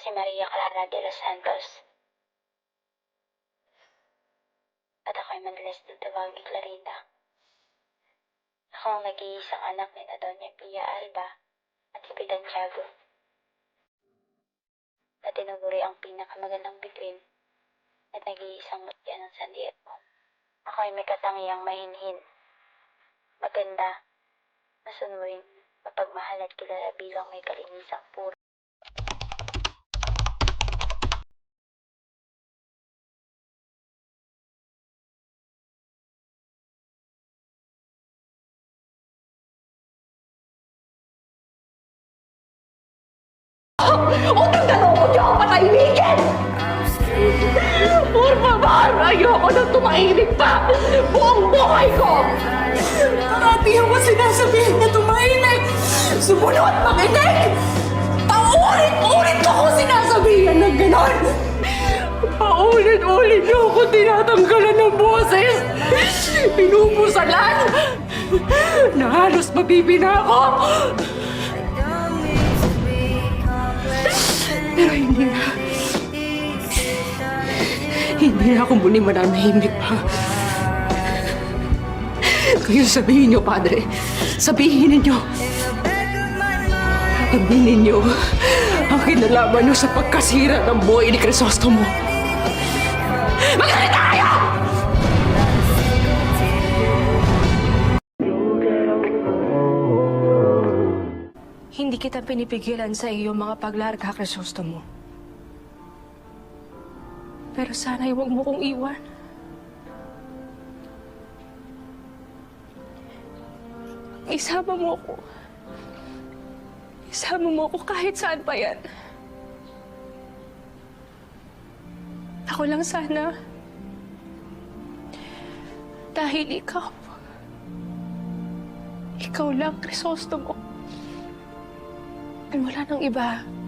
si Maria Clara de los Santos. At ako'y madalas din tawagin Clarita. Ako ang nag-iisang anak ni na Doña Pia Alba at Kapitan Tiago. Na tinuguri ang pinakamagandang bituin at nag-iisang mutya ng San Diego. Ako ay may katangiang mahinhin, maganda, masunurin, mapagmahal at kilala bilang may kalinisang puro. Utang na loob niyo ako patahimikin! Por favor, ayoko nang tumahimik pa! Buong buhay ko! Parati ako sinasabihin na tumahimik! Sumunod at makinig! Paulit-ulit ko ako sinasabihan ng ganon! Paulit-ulit niyo ako tinatanggalan ng boses! Pinupusalan! Na halos mabibina ako! Hindi na ako muli mananahimik pa. Kaya sabihin niyo, Padre. Sabihin ninyo. Aminin niyo ang kinalaman niyo sa pagkasira ng buhay ni Crisostomo. Magsalita kayo! Hindi kita pinipigilan sa iyong mga paglarga, Crisostomo. Pero sana'y huwag mo kong iwan. Isama mo ako. Isama mo ako kahit saan pa yan. Ako lang sana. Dahil ikaw. Ikaw lang, Crisostomo. Ay, wala nang iba. Thank